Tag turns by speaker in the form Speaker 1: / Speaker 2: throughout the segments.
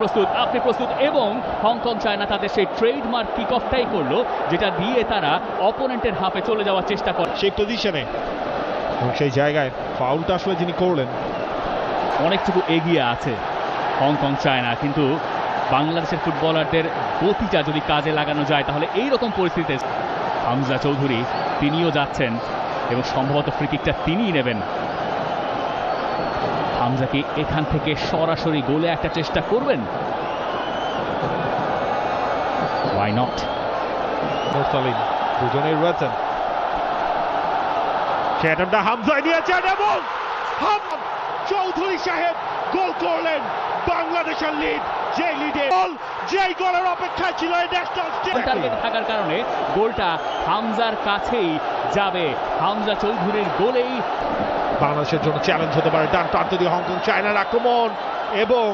Speaker 1: প্রস্তুত আপনি প্রস্তুত এবং হংকং চায়না তাদের সেই ট্রেডমার্ক কিক অফটাই করল যেটা দিয়ে তারা অপোনেন্টের হাফে চলে যাওয়ার চেষ্টা করে।
Speaker 2: সেই পজিশনে এবং সেই জায়গায় ফাউলটা আসলে যিনি করলেন
Speaker 1: অনেকটুকু এগিয়ে আছে হংকং চায়না কিন্তু বাংলাদেশের ফুটবলারদের গতিটা যদি কাজে লাগানো যায় তাহলে এই রকম পরিস্থিতিতে হামজা চৌধুরী তিনিও যাচ্ছেন এবং সম্ভবত ফ্রিকিকটা তিনিই নেবেন। হামজা কি এখান থেকে সরাসরি গোলে একটা চেষ্টা করবেন। ওয়াই নট
Speaker 2: মোরসালিন দুজনেই রয়েছেন। সেটা হামজায় নিয়েছেন এবং চৌধুরী সাহেব গোল করলেন বাংলাদেশের লিড যে লিডে গোল যেই গোলের অপেক্ষায় ছিল এই ন্যাশনাল
Speaker 1: টার্গেট থাকার কারণে গোলটা হামজার কাছেই যাবে। হামজা চৌধুরীর গোলেই
Speaker 2: বাংলাদেশের জন্য চ্যালেঞ্জ হতে পারে। ডান প্রান্ত দিয়ে হংকং চায়নার আক্রমণ এবং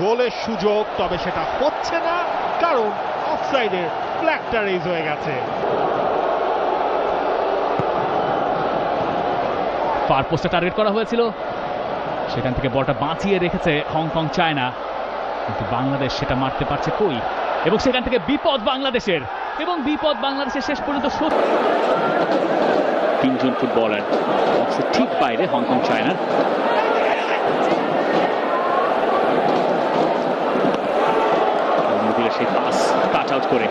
Speaker 2: গোলের সুযোগ, তবে সেটা হচ্ছে না, কারণ অফসাইডের ফ্ল্যাগটা রেজ হয়ে গেছে।
Speaker 1: ফার পোস্টে টার্গেট করা হয়েছিল। সেখান থেকে বলটা বাঁচিয়ে রেখেছে হংকং চায়না কিন্তু বাংলাদেশ সেটা মারতে পারছে কই? এবং সেখান থেকে বিপদ বাংলাদেশের। এবং বিপদ বাংলাদেশের শেষ পর্যন্ত সত্যি তিনজন ফুটবলার বক্সের ঠিক বাইরে হংকং চায়নার সেই পাস কাট আউট করে।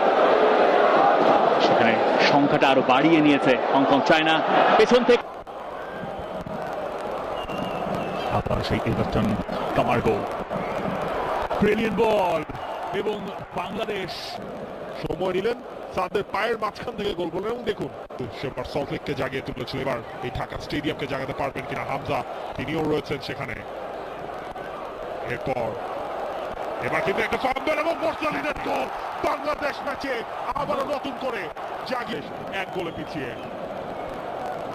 Speaker 1: সেখানে সংখ্যাটা আরও বাড়িয়ে নিয়েছে হংকং চায়না। পেছন থেকে
Speaker 3: আবার সেই এভারটন কামার গোল ব্রিলিয়ান্ট বল এবং বাংলাদেশ
Speaker 4: সময় নিলেন তাদের পায়ের মাঝখান থেকে গোল করলেন। এবং দেখুন সেবার সল্টলেককে জাগিয়ে তুলেছিল এবার এই ঢাকা স্টেডিয়ামকে জাগাতে পারবেন কিনা হামজা, তিনিও রয়েছেন সেখানে। এরপর, এবার কিন্তু একটা ফাম্বেল এবং মোরসালিনের গোল। বাংলাদেশ ম্যাচে আবারও নতুন করে জাগিয়ে এক গোলে পিছিয়ে।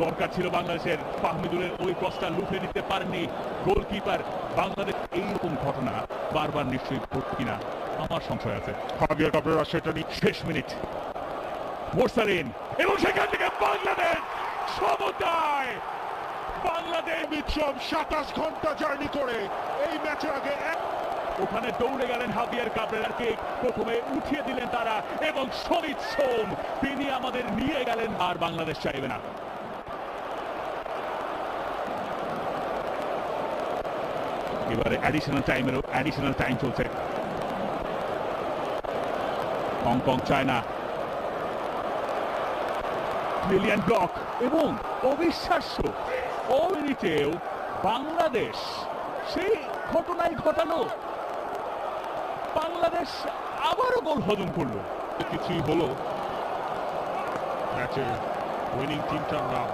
Speaker 3: দরকার ছিল বাংলাদেশের ফাহমিদুলের, ওই ক্রসটা লুফে নিতে পারেনি গোলকিপার। বাংলাদেশ, এইরকম ঘটনা বারবার নিশ্চয়ই ঘটবে কিনা? আমার সংশয় আছে।
Speaker 4: হাবিয়ার কাপড়েরা সেটা নিয়ে
Speaker 3: শেষ মিনিট। মোরসালিন, এবং সেখান থেকে বাংলাদেশ সমতায়।
Speaker 4: বাংলাদেশ বিশ্বম সাতাশ ঘণ্টা জার্নি করে এই ম্যাচের আগে
Speaker 3: ওখানে দৌড়ে গেলেন হাবিয়ার কাবরেরাকে প্রথমে উঠিয়ে দিলেন তারা, এবং সমিত সোম, তিনি আমাদের নিয়ে গেলেন, আর বাংলাদেশ চাইবে না। এবারে অ্যাডিশনাল টাইমেরও অ্যাডিশনাল টাইম চলছে। Hong Kong China brilliant block এবং অবিশ্বাস্য ও মিনিটেও বাংলাদেশ সেই ঘটনাই ঘটালো। বাংলাদেশ আবারও গোল হজম করল।
Speaker 4: কিছুই হলো। ম্যাচের উইনিং টিমটার নাম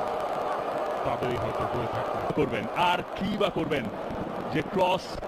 Speaker 4: তাদেরই হয়তো হয়ে থাকবে।
Speaker 3: করবেন। আর কি বা করবেন? যে ক্রস